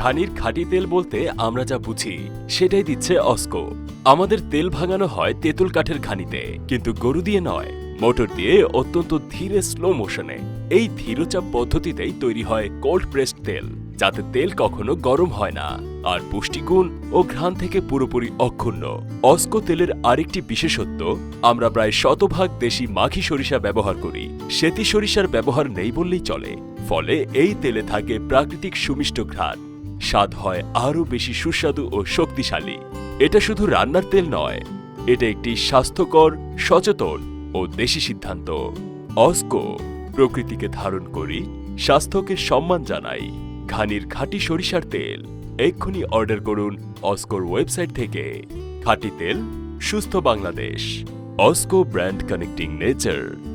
ঘানির খাঁটি তেল বলতে আমরা যা বুঝি, সেটাই দিচ্ছে অস্কো। আমাদের তেল ভাঙানো হয় তেঁতুল কাঠের ঘানিতে, কিন্তু গরু দিয়ে নয়, মোটর দিয়ে অত্যন্ত ধীরে স্লো মোশনে এই ধীরচাপ পদ্ধতিতেই তৈরি হয় কোল্ড প্রেসড তেল, যাতে তেল কখনো গরম হয় না। আর পুষ্টিগুণ ও ঘ্রাণ থেকে পুরোপুরি অক্ষুণ্ণ। অস্কো তেলের আরেকটি বিশেষত্ব, আমরা প্রায় শতভাগ দেশি মাখি সরিষা ব্যবহার করি। সেতি সরিষার ব্যবহার নেই বললেই চলে, ফলে এই তেলে থাকে প্রাকৃতিক সুমিষ্ট ঘ্রাণ। স্বাদ হয় আরও বেশি সুস্বাদু ও শক্তিশালী। এটা শুধু রান্নার তেল নয়, এটা একটি স্বাস্থ্যকর, সচেতন ও দেশি সিদ্ধান্ত। অস্কো প্রকৃতিকে ধারণ করি, স্বাস্থ্যকে সম্মান জানাই। ঘানির খাঁটি সরিষার তেল, এক্ষুনি অর্ডার করুন অস্কোর ওয়েবসাইট থেকে। খাঁটি তেল, সুস্থ Bangladesh. Osco brand connecting nature.